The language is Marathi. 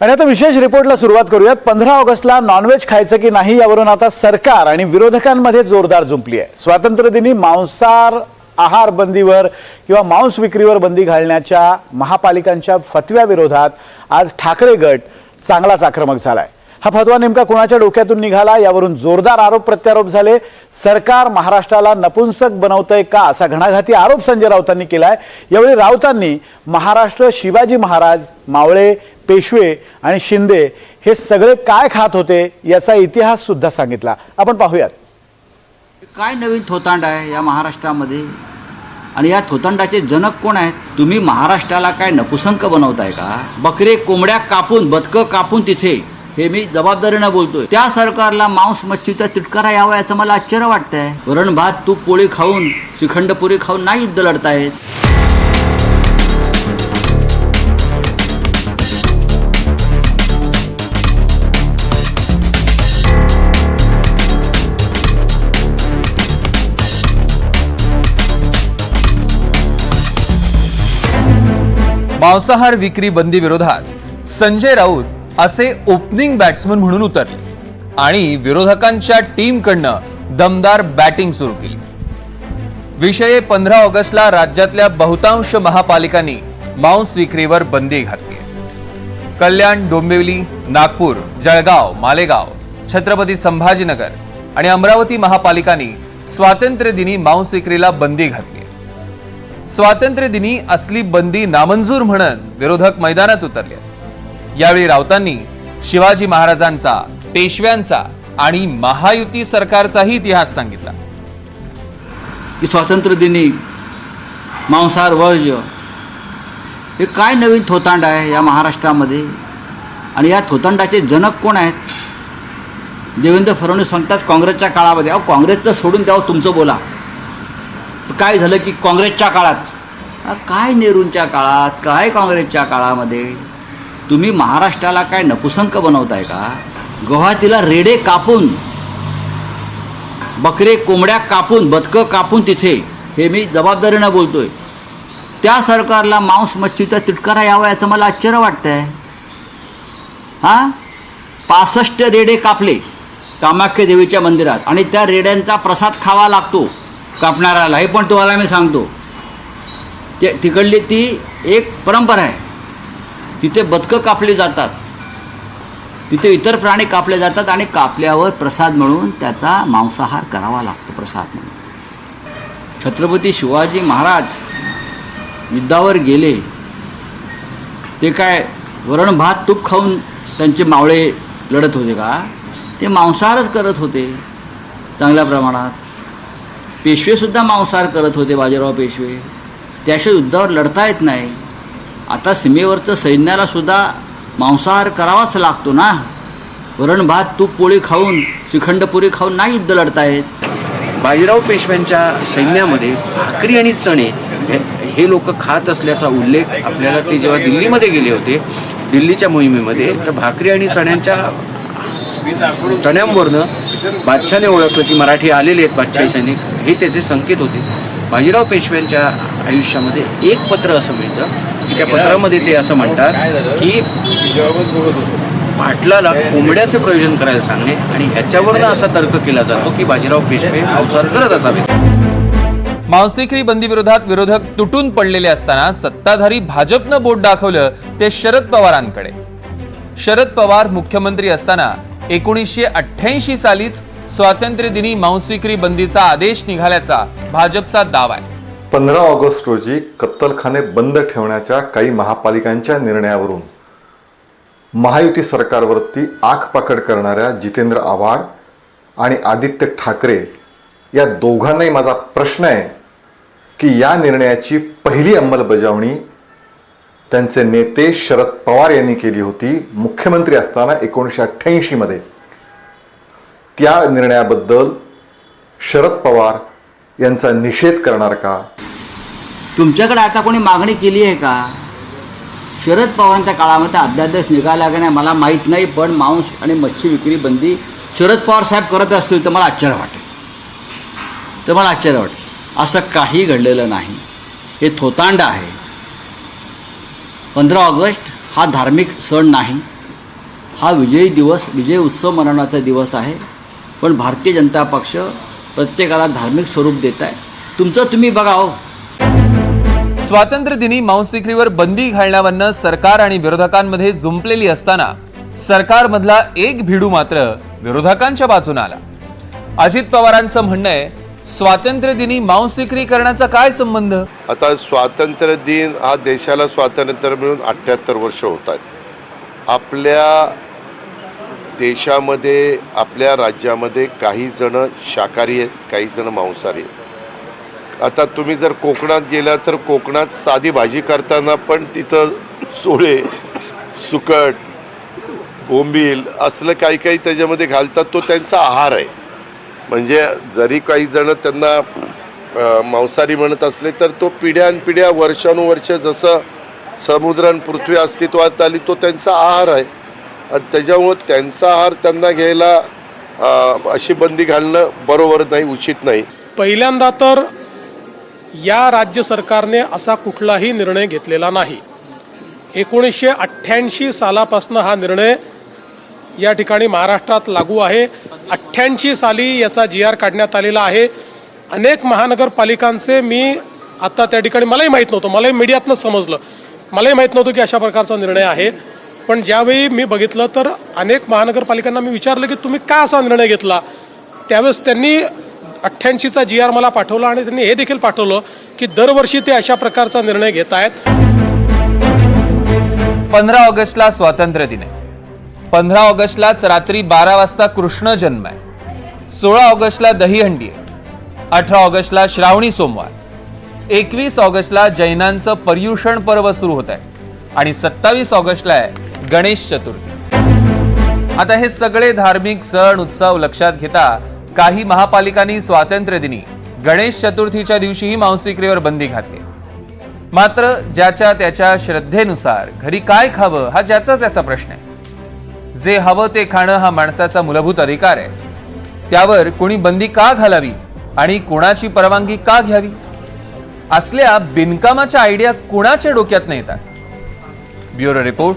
आणि आता विशेष रिपोर्टला सुरुवात करूयात. पंधरा ऑगस्टला नॉनव्हेज खायचं की नाही यावरून आता सरकार आणि विरोधकांमध्ये जोरदार जुंपली आहे स्वातंत्र्यदिनी मांसार मांसाहार आहार बंदीवर किंवा मांस विक्रीवर बंदी घालण्याच्या महापालिकांच्या फतव्याविरोधात आज ठाकरे गट चांगलाच आक्रमक झाला आहे हा फतवा नेमका कोणाच्या डोक्यातून निघाला? यावरून जोरदार आरोप प्रत्यारोप झाले. सरकार महाराष्ट्राला नपुंसक बनवतंय का असा घणाघाती आरोप संजय राऊतांनी केलाय. यावेळी राऊतांनी महाराष्ट्र शिवाजी महाराज मावळे पेशवे आणि शिंदे हे सगळे काय खात होते याचा इतिहास सुद्धा सांगितला. आपण पाहूयात. काय नवीन थोतांड आहे या महाराष्ट्रामध्ये? आणि या थोतांडाचे जनक कोण आहेत? तुम्ही महाराष्ट्राला काय नपुसंक बनवताय का? बकरे कोंबड्या कापून बदकं कापून तिथे हे मी जबाबदारीनं बोलतोय. त्या सरकारला मांस मच्छीचा तिटकारा यावा याचं मला आश्चर्य वाटतंय. वरण भात तूप पोळी खाऊन श्रीखंड पुरी खाऊन नाही युद्ध लढतायत. मांसाहार विक्री बंदी विरोधात संजय राऊत असे ओपनिंग बॅट्समन म्हणून उतरले. आणि विरोधकांच्या टीमकडनं दमदार बॅटिंग सुरू केली. विषय पंधरा ऑगस्टला राज्यातल्या बहुतांश महापालिकांनी मांस विक्रीवर बंदी घातली कल्याण डोंबिवली नागपूर जळगाव मालेगाव छत्रपती संभाजीनगर आणि अमरावती महापालिकांनी स्वातंत्र्य दिनी मांस विक्रीला बंदी घातली स्वातंत्र्यदिनी स्वातंत्र्य दिनी असली बंदी नामंजूर म्हणत विरोधक मैदानात उतरले यावेळी राऊतांनी शिवाजी महाराजांचा पेशव्यांचा आणि महायुती सरकारचाही इतिहास सांगितला. की स्वातंत्र्य दिनी मांसाहार वर्ज्य हे काय नवीन थोतांड आहे या महाराष्ट्रामध्ये? आणि या थोतांडाचे जनक कोण आहेत? देवेंद्र फडणवीस सांगतात काँग्रेसच्या काळामध्ये अहो काँग्रेसचं सोडून द्यावं तुमचं बोला. काय झालं की काँग्रेसच्या काळात? काय नेहरूंच्या काळात? काय काँग्रेसच्या काळामध्ये? तुम्ही महाराष्ट्राला काय नपुसंक बनवताय का? गुवाहाटीला रेडे कापून बकरे कोंबड्या कापून बदकं कापून तिथे हे मी जबाबदारीनं बोलतोय. त्या सरकारला मांस मच्छीचा तिटकारा यावा याचं मला आश्चर्य वाटतंय. हां? पासष्ट रेडे कापले कामाख्या देवीच्या मंदिरात आणि त्या रेड्यांचा प्रसाद खावा लागतो कापणाऱ्याला. हे पण तुम्हाला मी सांगतो. ते तिकडली ती एक परंपरा आहे. तिथे बदकं कापली जातात. तिथे इतर प्राणी कापले जातात आणि कापल्यावर प्रसाद म्हणून त्याचा मांसाहार करावा लागतो प्रसाद म्हणून. छत्रपती शिवाजी महाराज युद्धावर गेले. ते काय वरण भात तूप खाऊन त्यांचे मावळे लढत होते का? ते मांसाहारच करत होते चांगल्या प्रमाणात. पेशवेसुद्धा मांसाहार करत होते बाजीराव पेशवे. त्याशिवाय युद्धावर लढता येत नाही. आता सीमेवरचं सैन्याला सुद्धा मांसाहार करावाच लागतो ना. वरण भात तूप पोळी खाऊन श्रीखंडपुरी खाऊन नाही युद्ध लढतायत. बाजीराव पेशव्यांच्या सैन्यामध्ये भाकरी आणि चणे हे- हे लोक खात असल्याचा उल्लेख आपल्याला ते जेव्हा दिल्लीमध्ये गेले होते दिल्लीच्या मोहिमेमध्ये तर भाकरी आणि चण्यांच्या चण्यांवरनं बादशाने ओळखलं की मराठी आलेले आहेत बादशाही सैनिक हे त्याचे संकेत होते. बाजीराव पेशव्यांच्या आयुष्यामध्ये एक पत्र असं मिळतं की त्या पत्रामध्ये ते असं म्हणतात की पाटलाला कोंबड्याचं प्रयोजन करायला सांगणे आणि ह्याच्यावरनं असा तर्क केला जातो की बाजीराव पेशवे अवसार करत असावेत. मांस बंदी विरोधात विरोधक तुटून पडलेले असताना सत्ताधारी भाजपनं बोट दाखवलं ते शरद पवारांकडे. शरद पवार मुख्यमंत्री असताना एकोणीसशे अठ्ठ्याऐंशी सालीच स्वातंत्र्यदिनी मांस विक्री बंदीचा आदेश निघाल्याचा भाजपचा दावा आहे. पंधरा ऑगस्ट रोजी कत्तलखाने बंद ठेवण्याच्या काही महापालिकांच्या निर्णयावरून महायुती सरकारवरती आखपाकड करणाऱ्या जितेंद्र आव्हाड आणि आदित्य ठाकरे या दोघांनाही माझा प्रश्न आहे की या निर्णयाची पहिली अंमलबजावणी त्यांचे नेते शरद पवार यांनी केली होती मुख्यमंत्री असताना एकोणीसशे अठ्ठ्याऐंशीमध्ये. त्या निर्णयाबद्दल शरद पवार यांचा निषेध करणार का? तुमच्याकडे आता कोणी मागणी केली आहे का? शरद पवारांच्या काळामध्ये अध्यादेश निघाला का नाही मला माहीत नाही पण मांस आणि मच्छी विक्री बंदी शरद पवार साहेब करत असतील तर मला आश्चर्य वाटेल. तर मला आश्चर्य वाटेल. असं काही घडलेलं नाही. हे थोतांड आहे. पंधरा ऑगस्ट हा धार्मिक सण नाही. हा विजयी दिवस विजय उत्सव मनवण्याचा दिवस आहे. पण भारतीय जनता पक्ष प्रत्येकाला धार्मिक स्वरूप देत आहे तुमचं तुम्ही बघा हो. स्वातंत्र्य दिनी मांस विक्रीवर बंदी घालण्यावरनं सरकार आणि विरोधकांमध्ये जुंपलेली असताना सरकारमधला एक भिडू मात्र विरोधकांच्या बाजूने आला. अजित पवारांचं म्हणणं आहे स्वातंत्र्य दिनी मांस विक्री करण्याचा काय संबंध? आता स्वातंत्र्य दिन हा देशाला स्वातंत्र्य मिळून अठ्ठ्याहत्तर वर्ष होत आहेत. आपल्या देशामध्ये आपल्या राज्यामध्ये काही जण शाकाहारी आहेत काही जण मांसाहारी आहेत. आता तुम्ही जर कोकणात गेला तर कोकणात साधी भाजी करताना पण तिथं सोळे सुकट बोंबील असलं काही काही त्याच्यामध्ये घालतात तो त्यांचा आहार आहे. म्हणजे जरी काही जण त्यांना मांसाहारी म्हणत असले तर तो पिढ्यानपिढ्या वर्षानुवर्ष जसं समुद्र आणि पृथ्वी अस्तित्वात आली तो त्यांचा आहार आहे. आणि त्याच्यामुळं त्यांचा आहार त्यांना घ्यायला अशी बंदी घालणं बरोबर नाही उचित नाही. पहिल्यांदा तर या राज्य सरकारने असा कुठलाही निर्णय घेतलेला नाही. एकोणीसशे अठ्ठ्याऐंशी सालापासून हा निर्णय या ठिकाणी महाराष्ट्रात लागू आहे. अठ्ठ्याऐंशी साली याचा जी आर काढण्यात आलेला आहे. अनेक महानगरपालिकांचे मी आता त्या ठिकाणी मलाही माहीत नव्हतं मलाही मीडियातनं समजलं. मलाही माहीत नव्हतं की अशा प्रकारचा निर्णय आहे. पण ज्यावेळी मी बघितलं तर अनेक महानगरपालिकांना मी विचारलं की तुम्ही का असा निर्णय घेतला? त्यावेळेस त्यांनी अठ्ठ्याऐंशीचा जी आर मला पाठवला आणि त्यांनी हे देखील पाठवलं की दरवर्षी ते अशा प्रकारचा निर्णय घेत आहेत. पंधरा ऑगस्टला स्वातंत्र्य दिन आहे. पंधरा ऑगस्टलाच रात्री बारा वाजता कृष्ण जन्म आहे. सोळा ऑगस्टला दहीहंडी आहे. अठरा ऑगस्टला श्रावणी सोमवार. एकवीस ऑगस्टला जैनांचं पर्युषण पर्व सुरू होत आहे. आणि सत्तावीस ऑगस्टला आहे गणेश चतुर्थी. आता हे सगळे धार्मिक सण उत्सव लक्षात घेता काही महापालिकांनी स्वातंत्र्य दिनी गणेश चतुर्थीच्या दिवशीही मांसविक्रीवर बंदी घातली. मात्र ज्याच्या त्याच्या श्रद्धेनुसार घरी काय खावं हा ज्याचा त्याचा प्रश्न आहे. जे हवं ते खाणं हा माणसाचा मूलभूत अधिकार आहे. त्यावर कोणी बंदी का घालावी आणि कोणाची परवानगी का घ्यावी? असल्या बिनकामाच्या आयडिया कुणाच्या डोक्यात येतात? Bureau report